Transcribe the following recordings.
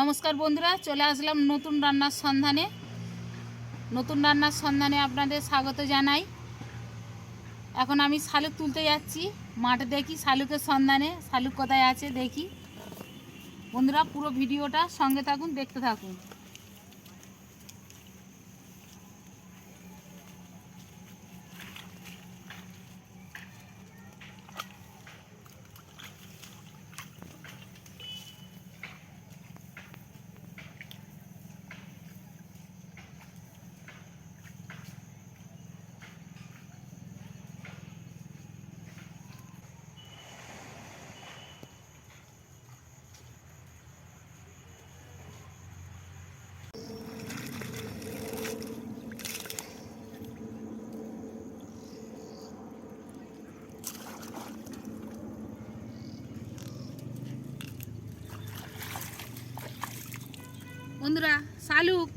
নমস্কার বন্ধুরা, চলে আসলাম নতুন রান্নার সন্ধানে। নতুন রান্নার সন্ধানে আপনাদের স্বাগত জানাই। এখন আমি শালুক তুলতে যাচ্ছি। মাঠে দেখি শালুকের সন্ধানে। শালুক কোথায় আছে দেখি। বন্ধুরা, পুরো ভিডিওটা সঙ্গে থাকুন, দেখতে থাকুন। বন্ধুরা শালুক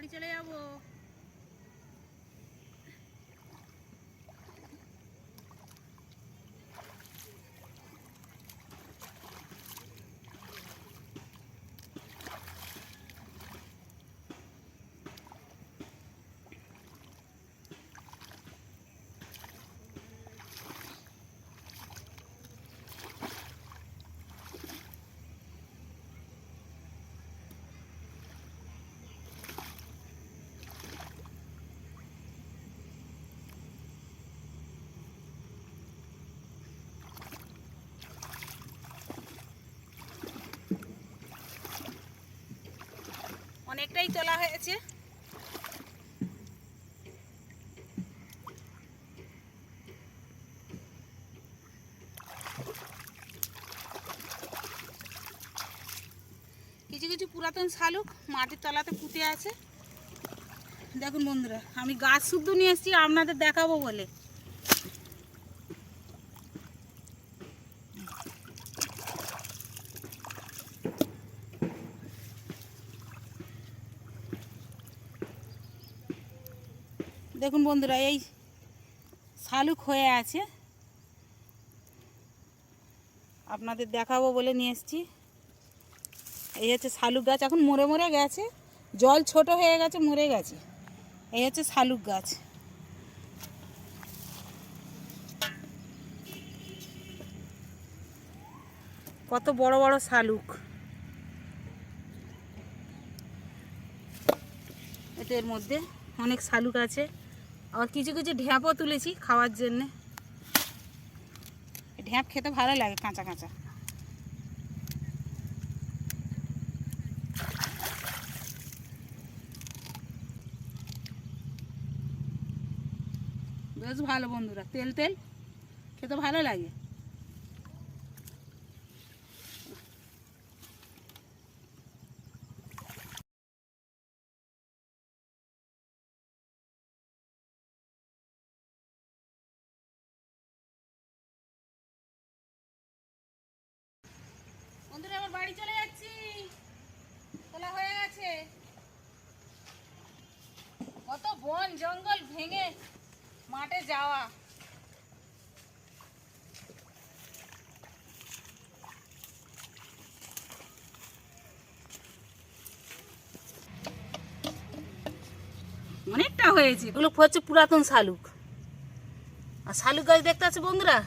哪里去了呀？我。অনেকটাই তোলা হয়েছে। কিছু কিছু পুরাতন শালুক মাটির তলাতে পুঁতে আছে। দেখুন বন্ধুরা, আমি গাছ শুদ্ধ নিয়ে এসেছি, আপনাদের দেখাবো বলে। দেখুন বন্ধুরা, এই শালুক হয়ে আছে। আপনাদের দেখাবো বলে নিয়ে এসেছি। এই হচ্ছে শালুক গাছ, এখন মরে মরে গেছে। জল ছোট হয়ে গেছে, মরে গেছে। এই হচ্ছে শালুক গাছ। কত বড় বড় শালুক। এদের মধ্যে অনেক শালুক আছে। আবার কিছু কিছু ঢ্যাপও তুলেছি খাওয়ার জন্যে ঢ্যাপ খেতে ভালো লাগে কাঁচা কাঁচা বেশ ভালো বন্ধুরা তেল তেল খেতে ভালো লাগে বন্ধুরা আমার বাড়ি চলে যাচ্ছি তোলা হয়ে গেছে কত বন জঙ্গল ভেঙে মাঠে যাওয়া। অনেকটা হয়েছে, এগুলো হচ্ছে পুরাতন শালুক। আর শালুক গাছ দেখতে আছে বন্ধুরা?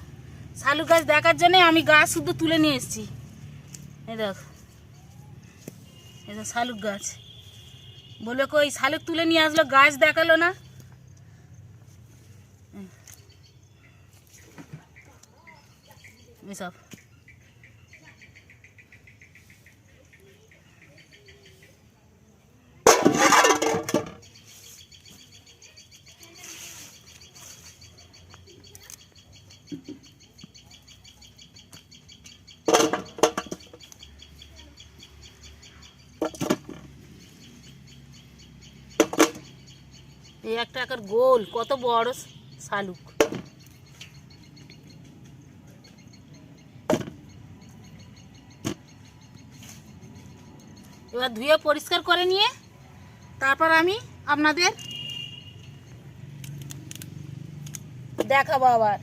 শালুক গাছ দেখার জন্য আমি গাছ শুধু তুলে নিয়ে এসেছি। এই দেখ দেখ শালুক গাছ। বলবে কই শালুক তুলে নিয়ে আসলো গাছ দেখাল না। এসব। এই গোল, কত বড় শালুক। এবার ধুয়ে পরিষ্কার করে নিয়ে তারপর আমি আপনাদের দেখাবো আবার।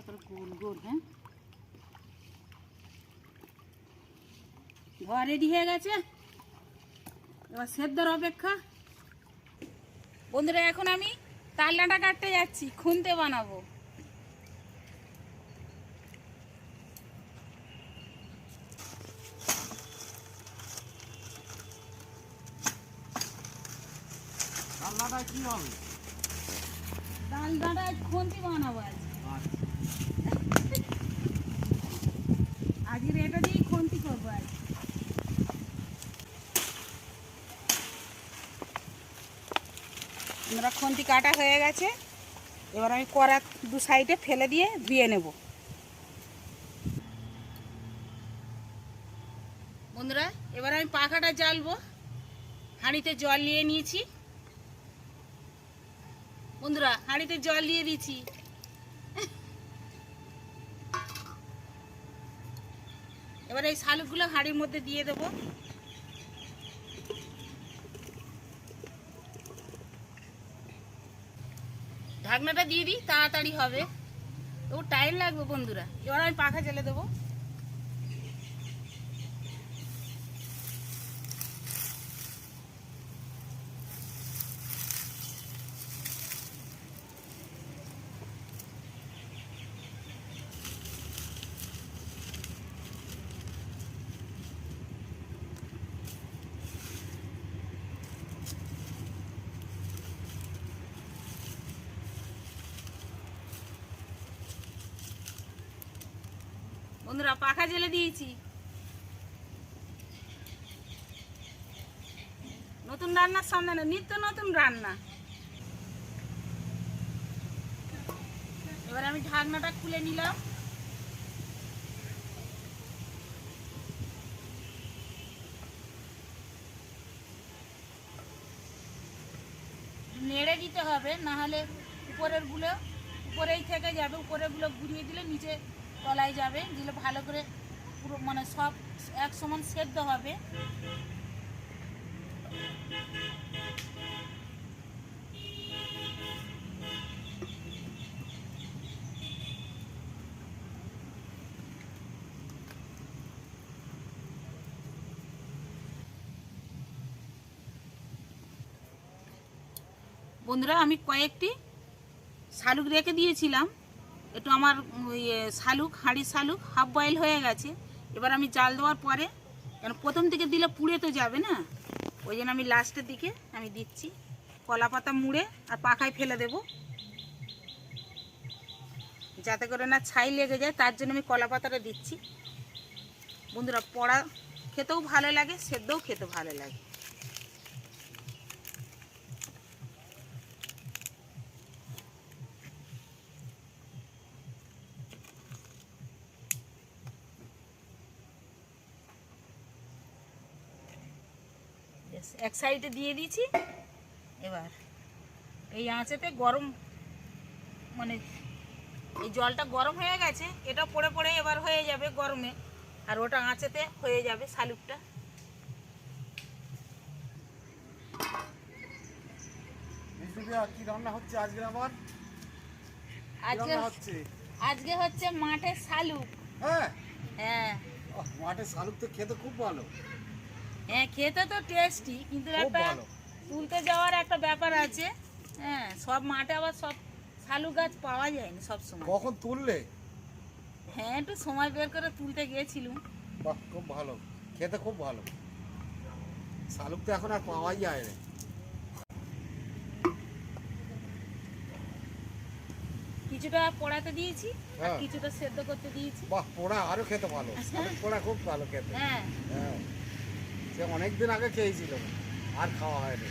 একটা গোল গোল হ্যাঁ? ধোয়া রেডি হয়ে গেছে? এবার সেদ্ধর অপেক্ষা। বন্ধুরা এখন আমি তালনাটা কাটতে যাচ্ছি খুনতে বানাবো। রান্নাটা কি হবে? তালনাটা খুন্তি বানাবো আজ। আজকের এটা দিয়েই খুন্তি করব আজ আমরা খুন্তি কাটা হয়ে গেছে। এবার আমি কড়া দু সাইডে ফেলে দিয়ে ধুয়ে নেব। বন্ধুরা, এবার আমি পাখাটা জ্বালবো। হাঁড়িতে জল নিয়ে নিয়েছি। বন্ধুরা, হাঁড়িতে জল দিয়ে দিচ্ছি। এবার এই শালুকগুলো হাঁড়ির মধ্যে দিয়ে দেব। ঢাকনাটা দিয়ে দিই, তাড়াতাড়ি হবে। ও টাইম লাগবে বন্ধুরা। এবার আমি পাখা জেলে দেবো বন্ধুরা পাখা জেলে দিয়েছি। নতুন রান্নার সামনে না, নিত্য নতুন রান্না। এবার আমি ঢাকনাটা খুলে নিলাম। নেড়ে দিতে হবে না হলে উপরেরগুলো উপরেই থেকে যাবে। উপরেরগুলো ঘুরিয়ে দিলে নিচে তলায় যাবে। দিলে ভালো করে পুরো মানে সব এক সমান সেদ্ধ হবে। বন্ধুরা, আমি কয়েকটি শালুক রেখে দিয়েছিলাম। একটু আমার ওই শালুক, হাঁড়ির শালুক, হাফ বয়েল হয়ে গেছে। এবার আমি জাল দেওয়ার পরে, কেন প্রথম থেকে দিলে পুড়ে তো যাবে না? ওই জন্য আমি লাস্টের দিকে আমি দিচ্ছি। কলা পাতা মুড়ে আর পাখায় ফেলে দেব। যাতে করে না ছাই লেগে যায়, তার জন্য আমি কলা পাতাটা দিচ্ছি। বন্ধুরা, পড়া খেতেও ভালো লাগে, সেদ্ধও খেতে ভালো লাগে। এক সাইডে দিয়ে দিয়েছি। এবার এই আঁচেতে গরম মানে এই জলটা গরম হয়ে গেছে এটা পড়ে পড়ে এবার হয়ে যাবে গরমে আর ওটা আঁচেতে হয়ে যাবে শালুকটা। কি রান্না হচ্ছে আজকে আবার? আজকে হচ্ছে? আজকে হচ্ছে মাঠে শালুক। হ্যাঁ? হ্যাঁ। মাঠে শালুক তো খেতে খুব ভালো। হ্যাঁ খেতে তো টেস্টি কিন্তু একটা তুলতে যাওয়ার একটা ব্যাপার আছে। হ্যাঁ সব মাঠে আবার সব শালুক গাছ পাওয়া যায় না সব সময়। কখন তুললে? হ্যাঁ একটু সময় বের করে তুলতে গিয়েছিলাম। বাহ খুব ভালো। খেতে খুব ভালো। শালুক তো এখন আর পাওয়াই যায় না। কিছুটা পোড়াতে দিয়েছি আর হ্যাঁ। কিছুটা সেদ্ধ করতে দিয়েছি। বাহ পোড়া আরও খেতে ভালো। পোড়া খুব ভালো খেতে। হ্যাঁ। হ্যাঁ। সে অনেক দিন আগে খেয়েছিল আর খাওয়া হয়নি।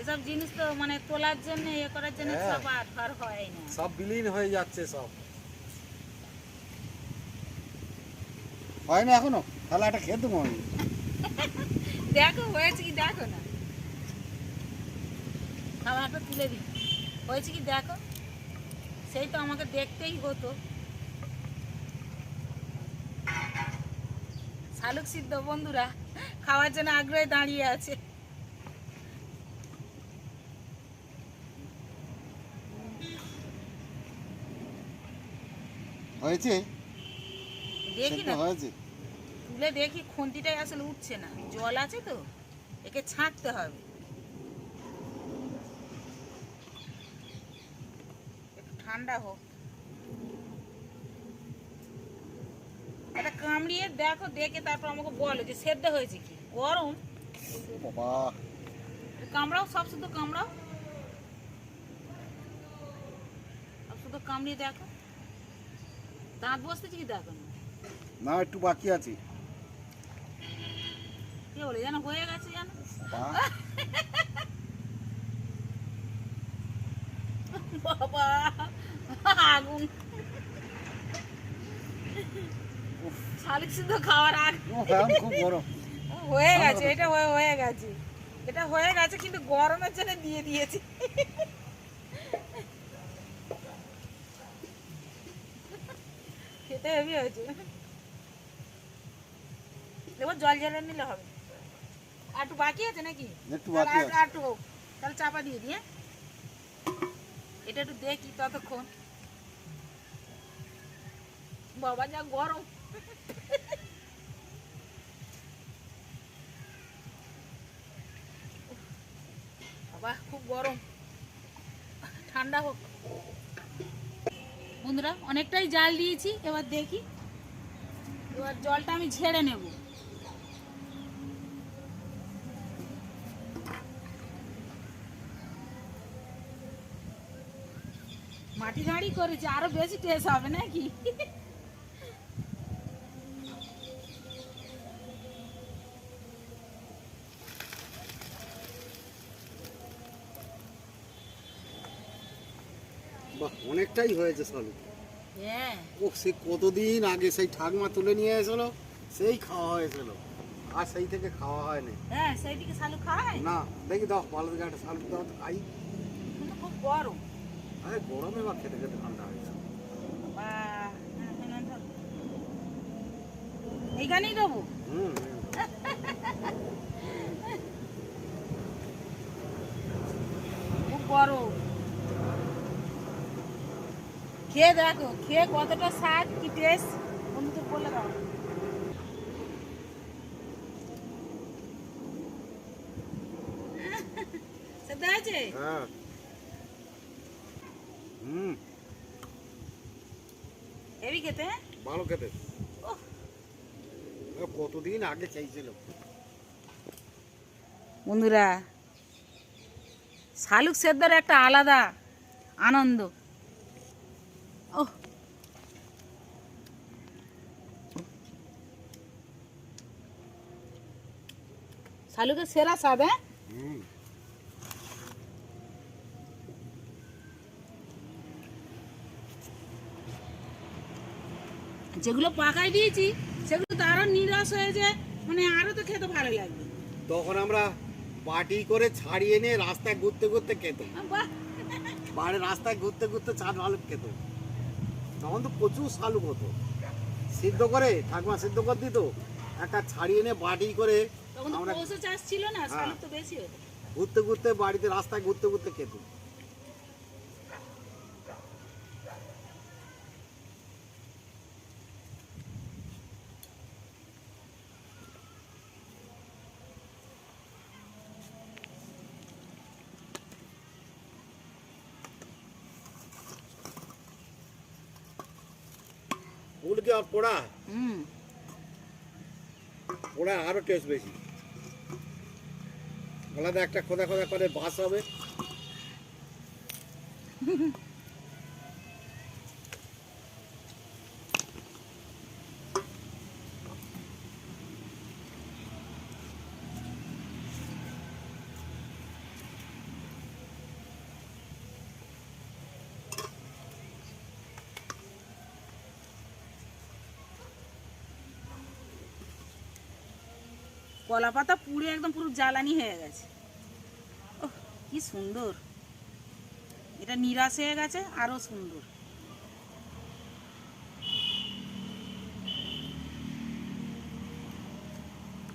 এসব জিনিস তো মানে তোলার জন্য করার জন্য হ্যাঁ। সব আর আর হয় না। সব বিলীন হয়ে যাচ্ছে সব। হয় না এখনও? তাহলে একটা দেখো হয়েছে কি দেখো না? খাবারটা তুলে দিই। হয়েছে কি দেখো? সেই তো আমাকে দেখতেই হতো। শালুক সিদ্ধ বন্ধুরা খাওয়ার জন্য আগ্রহে দাঁড়িয়ে আছে। হয়েছে? দেখি না। হয়েছে। তুলে দেখি খুন্তিটাই আসলে উঠছে না। জল আছে তো একে ছাঁকতে হবে। একটু ঠান্ডা হোক এটা কামড়িয়ে দেখো দেখে তারপর আমাকে বলো যে সেদ্ধ হয়েছে কি। গরম। বাবা। কামড়াও সব শুধু কামড়াও। শুধু কামড়িয়ে দেখো। দাঁত বসতেছে কি দেখো না? না একটু বাকি আছে। কি বলে যেন হয়ে গেছে যেন। বাবা আগুন। শালিক সিদ্ধ খাওয়ার আগ খুব গরম। হয়ে গেছে এটা হয়ে হয়ে গেছে। এটা হয়ে গেছে কিন্তু গরমের জন্য দিয়ে দিয়েছি। খেতে হেভি হয়েছে। এবার জল জ্বালিয়ে নিলে হবে। আর একটু বাকি আছে নাকি? একটু তাহলে বাকি আর- আছে। আর একটু হোক। তাহলে চাপা দিয়ে দিয়ে এটা একটু দেখি ততক্ষণ। বাবা যা গরম। দিয়েছি, এবার দেখি। এবার জলটা আমি ঝেড়ে নেব। মাটি দাঁড়ি করেছে, আরও বেশি টেস্ট হবে নাকি? বাহ অনেকটাই হয়েছে শালুক হ্যাঁ। ও সে কতদিন আগে সেই ঠাকমা তুলে নিয়ে এসেছিল সেই খাওয়া হয়েছিল। আর সেই থেকে খাওয়া হয়নি। হ্যাঁ সেইদিকে শালুক খাওয়াই না দেখি দাও দিকে একটা শালুক দাও তো খাই। কিন্তু খুব গরম। আরে গরমে বা খেতে খেতে ঠান্ডা হয়েছে এইখানেই দেবো হুম খুব গরম খেয়ে দেখো খেয়ে কতটা স্বাদ কি টেস্ট বন্ধুদের বলে দাও। সেদ্ধ হ্যাঁ। হুম। হেভি খেতে হ্যাঁ? ভালো খেতে। কতদিন আগে চাইছিল বন্ধুরা শালুক সেদ্ধর একটা আলাদা আনন্দ। ও শালুকের সেরা স্বাদ হ্যাঁ যেগুলো পাকাই দিয়েছি সেগুলো তো আরও নিরাশ হয়েছে মানে আরও তো খেতে ভালো লাগবে তখন আমরা বাটি করে ছাড়িয়ে নিয়ে রাস্তায় ঘুরতে ঘুরতে খেত বাহ বাড়ির রাস্তায় ঘুরতে ঘুরতে চার শালুক খেত তখন তো প্রচুর শালুক হতো। সিদ্ধ করে ঠাকুমা সিদ্ধ করে দিত একটা ছাড়িয়ে এনে বাটি করে আমরা চাষ ছিল না হ্যাঁ। শালুক তো বেশি হতো। ঘুরতে ঘুরতে বাড়িতে রাস্তায় ঘুরতে ঘুরতে খেত। উলকে আর পোড়া? হুম। ওরা আরও টেস্ট বেশি। আলাদা একটা খোদা খোদা করে বাস হবে। কলা পাতা পুড়ে একদম পুরো জ্বালানি হয়ে গেছে। ওহ কি সুন্দর। এটা নিরাশ হয়ে গেছে আরও সুন্দর।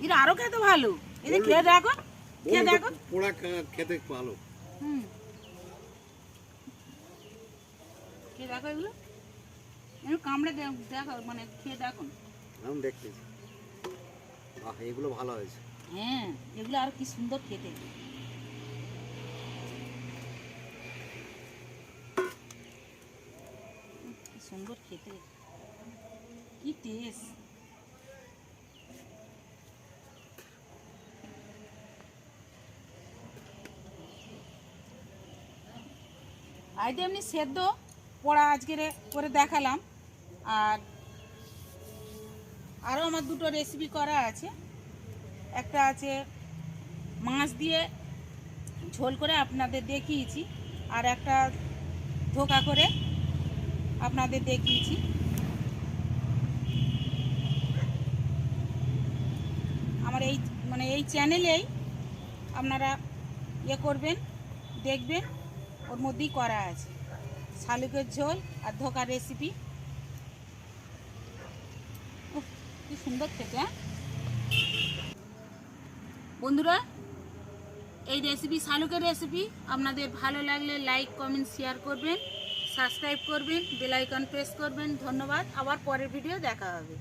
এটা আরও খেতে ভালো। এটা খেয়ে দেখো খেয়ে দেখো। পোড়া খেতে ভালো। হুম। খেয়ে দেখো এগুলো। একটু কামড়ে দেখো মানে খেয়ে দেখো। আমি দেখতেছি আহ এগুলো ভালো হয়েছে। হ্যাঁ এগুলো আর কি সুন্দর খেতে। সুন্দর খেতে। কি টেস্ট আজ এমনি সেদ্ধ পোড়া আজকের করে দেখালাম। আর আরও আমার দুটো রেসিপি করা আছে। একটা আছে মাছ দিয়ে ঝোল করে আপনাদের দেখিয়েছি, আর একটা ধোকা করে আপনাদের দেখিয়েছি। আমার এই মানে এই চ্যানেলেই আপনারা ইয়ে করবেন, দেখবেন, ওর মধ্যেই করা আছে। শালুকের ঝোল আর ধোকার রেসিপি কি সুন্দর খেতে হ্যাঁ? বন্ধুরা, এই রেসিপি শালুকের রেসিপি আপনাদের ভালো লাগলে লাইক কমেন্ট শেয়ার করবেন সাবস্ক্রাইব করবেন বেলাইকন প্রেস করবেন। ধন্যবাদ, আবার পরের ভিডিও দেখা হবে।